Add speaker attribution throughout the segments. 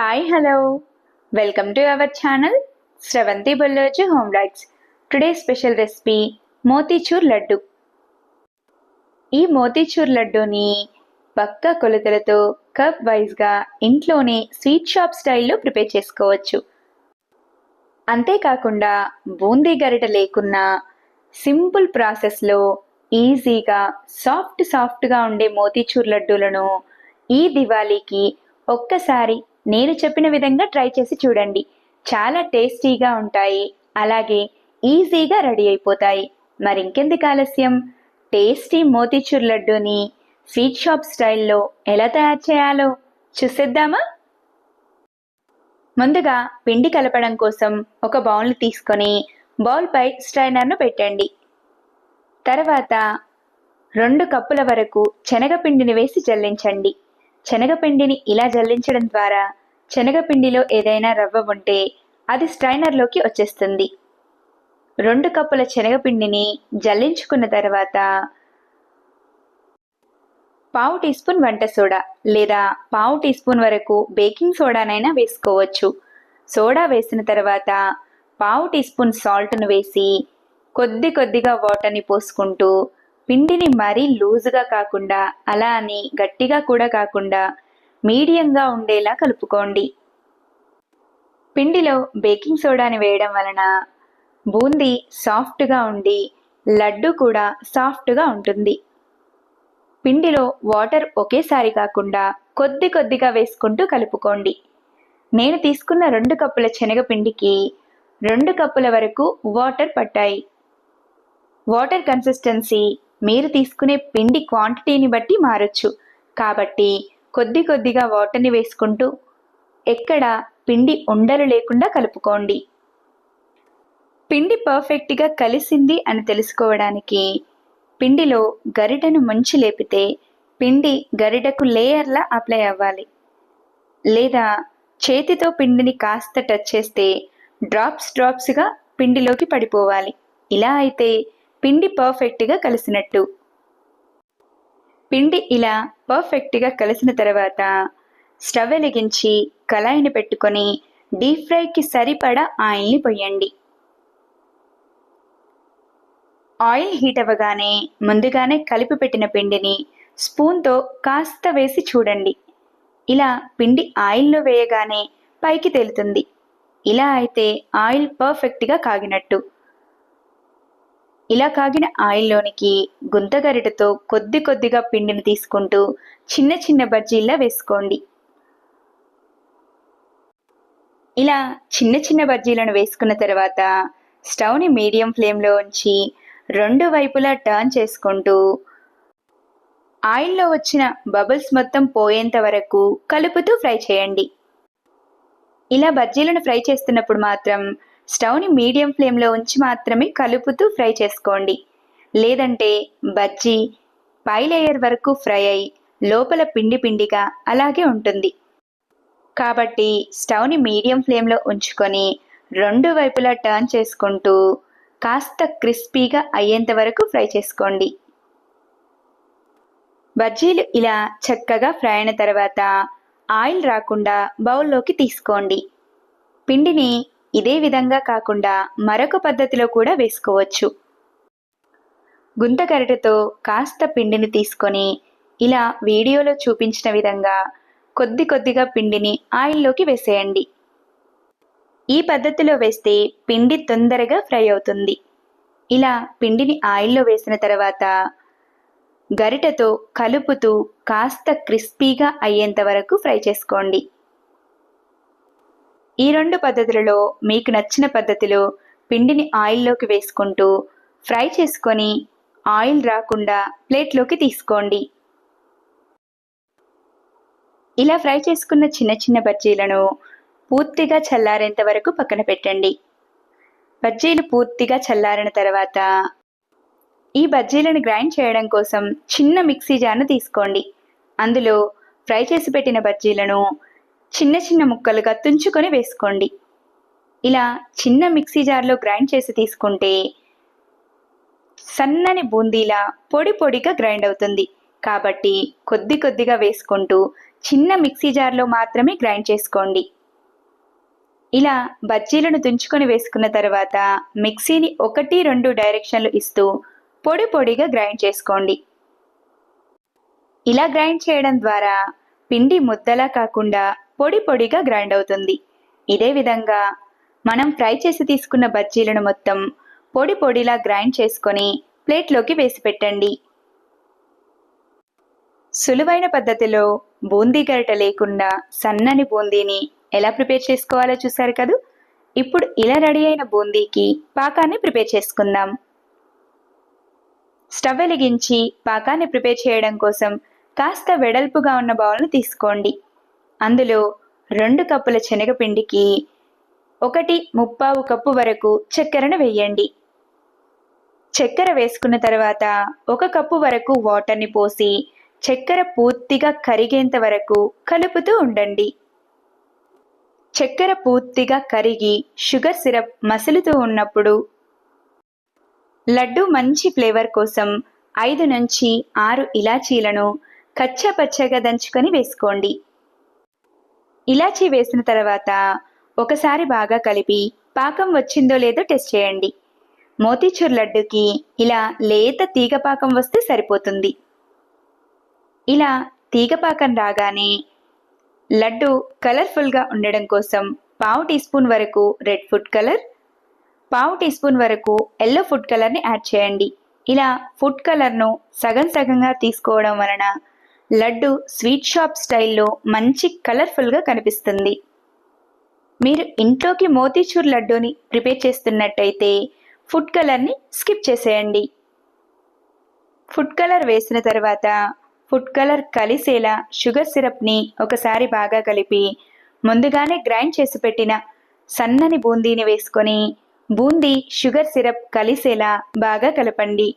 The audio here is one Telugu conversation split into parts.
Speaker 1: Hi hello welcome to our channel Sravanthi Bolloju home likes today special recipe motichoor laddu ఈ మోతీచూర్ లడ్డూని పక్క కొలతలతో కప్ వైజ్గా ఇంట్లోనే స్వీట్ షాప్ స్టైల్లో ప్రిపేర్ చేసుకోవచ్చు. అంతేకాకుండా బూందీ గరిట లేకున్నా సింపుల్ ప్రాసెస్లో ఈజీగా సాఫ్ట్ సాఫ్ట్గా ఉండే మోతీచూర్ లడ్డూలను ఈ దివాళీకి ఒక్కసారి నేను చెప్పిన విధంగా ట్రై చేసి చూడండి. చాలా టేస్టీగా ఉంటాయి. అలాగే ఈజీగా రెడీ అయిపోతాయి. మరి ఇంకెందుకు ఆలస్యం? టేస్టీ మోతీచూర్ లడ్డూని స్వీట్ షాప్ స్టైల్లో ఎలా తయారు చేయాలో చూసేద్దామా? ముందుగా పిండి కలపడం కోసం ఒక బౌల్ని తీసుకొని బౌల్పై స్ట్రైనర్ను పెట్టండి. తర్వాత రెండు కప్పుల వరకు శనగపిండిని వేసి జల్లించండి. శనగపిండిని ఇలా జల్లించడం ద్వారా శనగపిండిలో ఏదైనా రవ్వ ఉంటే అది స్ట్రైనర్లోకి వచ్చేస్తుంది. రెండు కప్పుల శనగపిండిని జల్లించుకున్న తర్వాత పావు టీ స్పూన్ వంట సోడా లేదా పావు టీ స్పూన్ వరకు బేకింగ్ సోడానైనా వేసుకోవచ్చు. సోడా వేసిన తర్వాత పావు టీ స్పూన్ సాల్ట్ను వేసి కొద్ది కొద్దిగా వాటర్ని పోసుకుంటూ పిండిని మరీ లూజుగా కాకుండా అలా అని గట్టిగా కూడా కాకుండా మీడియంగా ఉండేలా కలుపుకోండి. పిండిలో బేకింగ్ సోడాని వేయడం వలన బూందీ సాఫ్ట్గా ఉండి లడ్డు కూడా సాఫ్ట్గా ఉంటుంది. పిండిలో వాటర్ ఒకేసారి కాకుండా కొద్ది కొద్దిగా వేసుకుంటూ కలుపుకోండి. నేను తీసుకున్న రెండు కప్పుల శనగపిండికి రెండు కప్పుల వరకు వాటర్ పట్టాయి. వాటర్ కన్సిస్టెన్సీ మీరు తీసుకునే పిండి క్వాంటిటీని బట్టి మారచ్చు. కాబట్టి కొద్ది కొద్దిగా వాటర్ని వేసుకుంటూ ఎక్కడ పిండి ఉండలు లేకుండా కలుపుకోండి. పిండి పర్ఫెక్ట్గా కలిసింది అని తెలుసుకోవడానికి పిండిలో గరిటను ముంచి లేపితే పిండి గరిటకు లేయర్లా అప్లై అవ్వాలి. లేదా చేతితో పిండిని కాస్త టచ్ చేస్తే డ్రాప్స్ డ్రాప్స్గా పిండిలోకి పడిపోవాలి. ఇలా అయితే పిండి పర్ఫెక్ట్గా కలిసినట్టు. పిండి ఇలా పర్ఫెక్ట్గా కలిసిన తర్వాత స్టవ్ వెలిగించి కళాయిని పెట్టుకొని డీప్ ఫ్రైకి సరిపడా ఆయిల్ని పొయ్యండి. ఆయిల్ హీట్ అవ్వగానే ముందుగానే కలిపి పెట్టిన పిండిని స్పూన్తో కాస్త వేసి చూడండి. ఇలా పిండి ఆయిల్లో వేయగానే పైకి తేలుతుంది. ఇలా అయితే ఆయిల్ పర్ఫెక్ట్గా కాగినట్టు. ఇలా కాగిన ఆయిల్లోనికి గుంతగరిటతో కొద్ది కొద్దిగా పిండిని తీసుకుంటూ చిన్న చిన్న బజ్జీల్లా వేసుకోండి. ఇలా చిన్న చిన్న బజ్జీలను వేసుకున్న తర్వాత స్టవ్ని మీడియం ఫ్లేమ్లో ఉంచి రెండు వైపులా టర్న్ చేసుకుంటూ ఆయిల్లో వచ్చిన బబుల్స్ మొత్తం పోయేంత వరకు కలుపుతూ ఫ్రై చేయండి. ఇలా బజ్జీలను ఫ్రై చేస్తున్నప్పుడు మాత్రం స్టవ్ని మీడియం ఫ్లేమ్లో ఉంచి మాత్రమే కలుపుతూ ఫ్రై చేసుకోండి. లేదంటే బజ్జీ పై లేయర్ వరకు ఫ్రై అయి లోపల పిండి పిండిగా అలాగే ఉంటుంది. కాబట్టి స్టవ్ని మీడియం ఫ్లేమ్లో ఉంచుకొని రెండు వైపులా టర్న్ చేసుకుంటూ కాస్త క్రిస్పీగా అయ్యేంత వరకు ఫ్రై చేసుకోండి. బజ్జీలు ఇలా చక్కగా ఫ్రై అయిన తర్వాత ఆయిల్ రాకుండా బౌల్లోకి తీసుకోండి. పిండిని ఇదే విధంగా కాకుండా మరొక పద్ధతిలో కూడా వేసుకోవచ్చు. గుంతగరిటతో కాస్త పిండిని తీసుకొని ఇలా వీడియోలో చూపించిన విధంగా కొద్ది కొద్దిగా పిండిని ఆయిల్లోకి వేసేయండి. ఈ పద్ధతిలో వేస్తే పిండి తొందరగా ఫ్రై అవుతుంది. ఇలా పిండిని ఆయిల్లో వేసిన తర్వాత గరిటతో కలుపుతూ కాస్త క్రిస్పీగా అయ్యేంత వరకు ఫ్రై చేసుకోండి. ఈ రెండు పద్ధతులలో మీకు నచ్చిన పద్ధతిలో పిండిని ఆయిల్లోకి వేసుకుంటూ ఫ్రై చేసుకొని ఆయిల్ రాకుండా ప్లేట్లోకి తీసుకోండి. ఇలా ఫ్రై చేసుకున్న చిన్న చిన్న బజ్జీలను పూర్తిగా చల్లారేంత వరకు పక్కన పెట్టండి. బజ్జీలు పూర్తిగా చల్లారిన తర్వాత ఈ బజ్జీలను గ్రైండ్ చేయడం కోసం చిన్న మిక్సీ జార్ను తీసుకోండి. అందులో ఫ్రై చేసి పెట్టిన బజ్జీలను చిన్న చిన్న ముక్కలుగా తుంచుకొని వేసుకోండి. ఇలా చిన్న మిక్సీ జార్లో గ్రైండ్ చేసి తీసుకుంటే సన్నని బూందీలా పొడి పొడిగా గ్రైండ్ అవుతుంది. కాబట్టి కొద్ది కొద్దిగా వేసుకుంటూ చిన్న మిక్సీ జార్లో మాత్రమే గ్రైండ్ చేసుకోండి. ఇలా బజ్జీలను తుంచుకొని వేసుకున్న తర్వాత మిక్సీని ఒకటి రెండు డైరెక్షన్లు ఇస్తూ పొడి పొడిగా గ్రైండ్ చేసుకోండి. ఇలా గ్రైండ్ చేయడం ద్వారా పిండి ముద్దలా కాకుండా పొడి పొడిగా గ్రైండ్ అవుతుంది. ఇదే విధంగా మనం ఫ్రై చేసి తీసుకున్న బజ్జీలను మొత్తం పొడి పొడిలా గ్రైండ్ చేసుకొని ప్లేట్లోకి వేసి పెట్టండి. సులువైన పద్ధతిలో బూందీ గరిట లేకుండా సన్నని బూందీని ఎలా ప్రిపేర్ చేసుకోవాలో చూసారు కదూ? ఇప్పుడు ఇలా రెడీ అయిన బూందీకి పాకాన్ని ప్రిపేర్ చేసుకుందాం. స్టవ్ వెలిగించి పాకాన్ని ప్రిపేర్ చేయడం కోసం కాస్త వెడల్పుగా ఉన్న బౌల్ను తీసుకోండి. అందులో రెండు కప్పుల శనగపిండికి ఒకటి ముప్పావు కప్పు వరకు చక్కెరను వేయండి. చక్కెర వేసుకున్న తర్వాత ఒక కప్పు వరకు వాటర్ని పోసి చక్కెర పూర్తిగా కరిగేంత వరకు కలుపుతూ ఉండండి. చక్కెర పూర్తిగా కరిగి షుగర్ సిరప్ మసులుతూ ఉన్నప్పుడు లడ్డు మంచి ఫ్లేవర్ కోసం ఐదు నుంచి ఆరు ఇలాచీలను కచ్చా పచ్చగా దంచుకొని వేసుకోండి. ఇలాచీ వేసిన తర్వాత ఒకసారి బాగా కలిపి పాకం వచ్చిందో లేదో టెస్ట్ చేయండి. మోతీచూర్ లడ్డుకి ఇలా లేత తీగ పాకం వస్తే సరిపోతుంది. ఇలా తీగ పాకం రాగానే లడ్డు కలర్ఫుల్గా ఉండడం కోసం పావు టీ స్పూన్ వరకు రెడ్ ఫుడ్ కలర్ పావు టీ స్పూన్ వరకు ఎల్లో ఫుడ్ కలర్ని యాడ్ చేయండి. ఇలా ఫుడ్ కలర్ను సగం సగంగా తీసుకోవడం వలన లడ్డు స్వీట్ షాప్ స్టైల్లో మంచి కలర్ఫుల్గా కనిపిస్తుంది. మీరు ఇంట్లోకి మోతీచూర్ లడ్డూని ప్రిపేర్ చేస్తున్నట్టయితే ఫుడ్ కలర్ని స్కిప్ చేసేయండి. ఫుడ్ కలర్ వేసిన తర్వాత ఫుడ్ కలర్ కలిసేలా షుగర్ సిరప్ని ఒకసారి బాగా కలిపి ముందుగానే గ్రైండ్ చేసి పెట్టిన సన్నని బూందీని వేసుకొని బూందీ షుగర్ సిరప్ కలిసేలా బాగా కలపండి.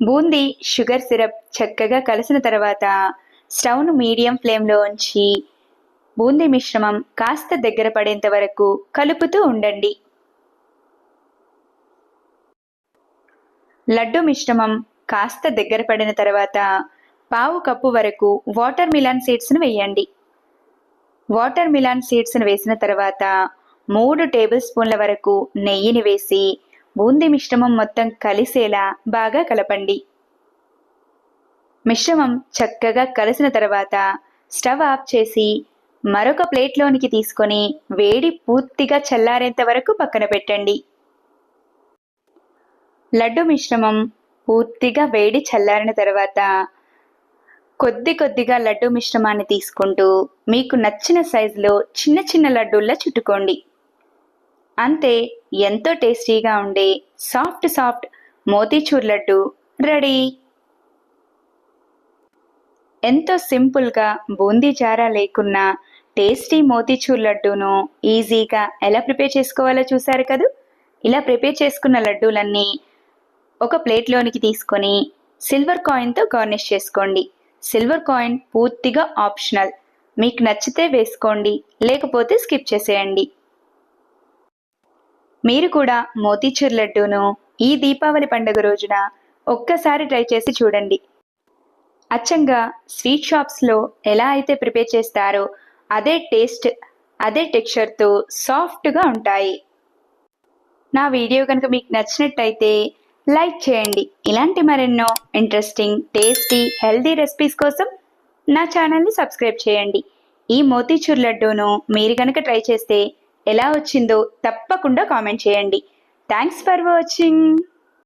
Speaker 1: బూందీ షుగర్ సిరప్ చక్కగా కలిసిన తర్వాత స్టవ్ను మీడియం ఫ్లేమ్లో ఉంచి బూందీ మిశ్రమం కాస్త దగ్గర పడేంత వరకు కలుపుతూ ఉండండి. లడ్డు మిశ్రమం కాస్త దగ్గర పడిన తర్వాత పావు కప్పు వరకు వాటర్ మిలాన్ సీడ్స్ను వేయండి. వాటర్ మిలాన్ సీడ్స్ను వేసిన తర్వాత మూడు టేబుల్ స్పూన్ల వరకు నెయ్యిని వేసి బూందీ మిశ్రమం మొత్తం కలిసేలా బాగా కలపండి. మిశ్రమం చక్కగా కలిసిన తర్వాత స్టవ్ ఆఫ్ చేసి మరొక ప్లేట్లోనికి తీసుకొని వేడి పూర్తిగా చల్లారేంత వరకు పక్కన పెట్టండి. లడ్డు మిశ్రమం పూర్తిగా వేడి చల్లారిన తర్వాత కొద్ది కొద్దిగా లడ్డు మిశ్రమాన్ని తీసుకుంటూ మీకు నచ్చిన సైజులో చిన్న చిన్న లడ్డూల్లా చుట్టుకోండి. అంతే ఎంతో టేస్టీగా ఉండే soft soft motichoor laddu ready. ఎంతో సింపుల్గా బూందీ జారా లేకున్నా టేస్టీ మోతీచూర్ లడ్డూను ఈజీగా ఎలా ప్రిపేర్ చేసుకోవాలో చూసారు కదూ? ఇలా ప్రిపేర్ చేసుకున్న లడ్డూలన్నీ ఒక ప్లేట్లోనికి తీసుకొని సిల్వర్ కాయిన్తో గార్నిష్ చేసుకోండి. సిల్వర్ కాయిన్ పూర్తిగా ఆప్షనల్. మీకు నచ్చితే వేసుకోండి లేకపోతే స్కిప్ చేసేయండి. మీరు కూడా మోతీచూర్ లడ్డూను ఈ దీపావళి పండుగ రోజున ఒక్కసారి ట్రై చేసి చూడండి. అచ్చంగా స్వీట్ షాప్స్లో ఎలా అయితే ప్రిపేర్ చేస్తారో అదే టేస్ట్ అదే టెక్స్చర్తో సాఫ్ట్గా ఉంటాయి. నా వీడియో కనుక మీకు నచ్చినట్టయితే లైక్ చేయండి. ఇలాంటి మరెన్నో ఇంట్రెస్టింగ్ టేస్టీ హెల్దీ రెసిపీస్ కోసం నా ఛానల్ని సబ్స్క్రైబ్ చేయండి. ఈ మోతీచూర్ లడ్డూను మీరు కనుక ట్రై చేస్తే ఎలా వచ్చిందో తప్పకుండా కామెంట్ చేయండి. Thanks for watching